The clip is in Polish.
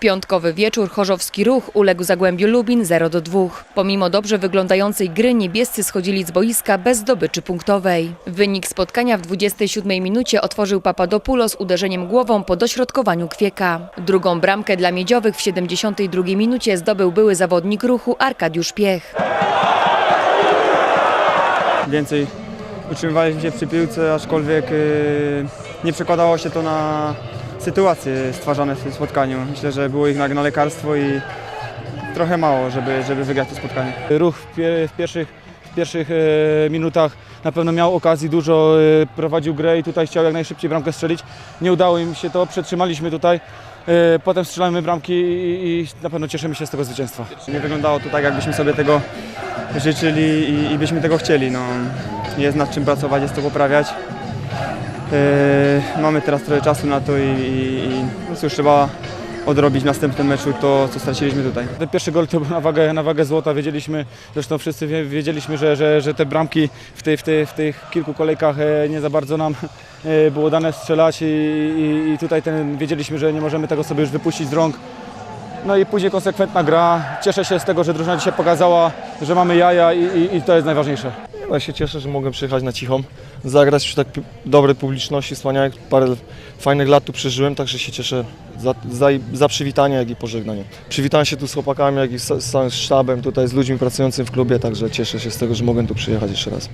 piątkowy wieczór chorzowski ruch uległ Zagłębiu Lubin 0 do 2. Pomimo dobrze wyglądającej gry niebiescy schodzili z boiska bez zdobyczy punktowej. Wynik spotkania w 27 minucie otworzył Papadopoulos uderzeniem głową po dośrodkowaniu Kwieka. Drugą bramkę dla Miedziowych w 72 minucie zdobył były zawodnik ruchu Arkadiusz Piech. Więcej utrzymywaliśmy się przy piłce, aczkolwiek y, nie przekładało się to na sytuacje stwarzane w tym spotkaniu. Myślę, że było ich na, na lekarstwo i trochę mało, żeby, żeby wygrać to spotkanie. Ruch w, pie, w pierwszych, w pierwszych e, minutach na pewno miał okazji dużo, e, prowadził grę i tutaj chciał jak najszybciej bramkę strzelić. Nie udało im się to, przetrzymaliśmy tutaj. E, potem strzelamy bramki i, i na pewno cieszymy się z tego zwycięstwa. Nie wyglądało to tak, jakbyśmy sobie tego życzyli i, i byśmy tego chcieli. No, jest nad czym pracować, jest to poprawiać. Yy, mamy teraz trochę czasu na to i, i, i trzeba odrobić w następnym meczu to, co straciliśmy tutaj. Ten pierwszy gol to był na wagę, na wagę złota. Wiedzieliśmy, zresztą wszyscy wie- wiedzieliśmy, że, że, że te bramki w, tej, w, tej, w tych kilku kolejkach e, nie za bardzo nam e, było dane strzelać i, i, i tutaj ten, wiedzieliśmy, że nie możemy tego sobie już wypuścić z rąk. No i później konsekwentna gra. Cieszę się z tego, że drużyna dzisiaj pokazała, że mamy jaja i, i, i to jest najważniejsze. Ja się cieszę, że mogłem przyjechać na cichą, zagrać przy tak dobrej publiczności, wspaniałych, parę fajnych lat tu przeżyłem, także się cieszę za, za, za przywitanie, jak i pożegnanie. Przywitałem się tu z chłopakami, jak i z, z sztabem, tutaj z ludźmi pracującymi w klubie, także cieszę się z tego, że mogłem tu przyjechać jeszcze raz.